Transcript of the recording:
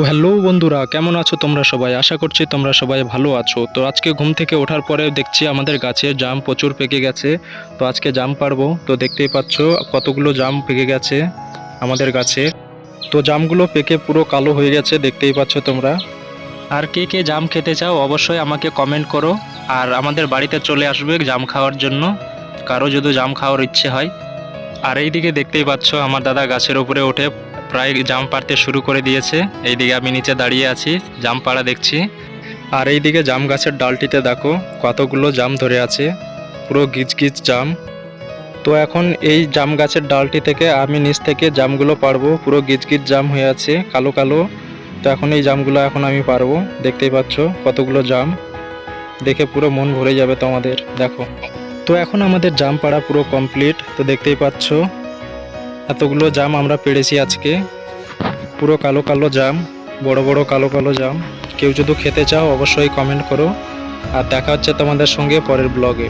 তো হ্যালো বন্ধুরা, কেমন আছো তোমরা সবাই? আশা করছি তোমরা সবাই ভালো আছো। তো আজকে ঘুম থেকে ওঠার পরে দেখছি আমাদের গাছে জাম প্রচুর পেকে গেছে। তো আজকে জাম পারব। তো দেখতেই পাচ্ছ কতগুলো জাম পেকে গেছে আমাদের গাছে। তো জামগুলো পেকে পুরো কালো হয়ে গেছে, দেখতেই পাচ্ছ তোমরা। আর কে কে জাম খেতে চাও অবশ্যই আমাকে কমেন্ট করো। আর আমাদের বাড়িতে চলে আসবে জাম খাওয়ার জন্য। কারও যদি জাম খাওয়ার ইচ্ছে হয়। আর এইদিকে দেখতেই পাচ্ছ আমার দাদা গাছের উপরে উঠে প্রায় জাম পাড়তে শুরু করে দিয়েছে। এইদিকে আমি নিচে দাঁড়িয়ে আছি, জাম পাড়া দেখছি। আর এইদিকে জাম গাছের ডালটিতে দেখো, কতগুলো জাম ধরে আছে। পুরো গিজ গিজ জাম। তো এখন এই জাম গাছের ডালটি থেকে আমি নিচ থেকে জামগুলো পারব পুরো গিজ গিজ জাম হয়ে আছে, কালো কালো। তো এখন এই জামগুলো এখন আমি পারব দেখতেই পাচ্ছ কতগুলো জাম। দেখে পুরো মন ভরে যাবে তোমাদের। দেখো। তো এখন আমাদের জাম পাড়া পুরো কমপ্লিট। তো দেখতেই পাচ্ছ এতগুলো জাম আমরা পেড়েছি আজকে। পুরো কালো কালো জাম, বড় বড় কালো কালো জাম। কেউ যদি খেতে চাও, অবশ্যই কমেন্ট করো। আর দেখা হচ্ছে তোমাদের সঙ্গে পরের ব্লগে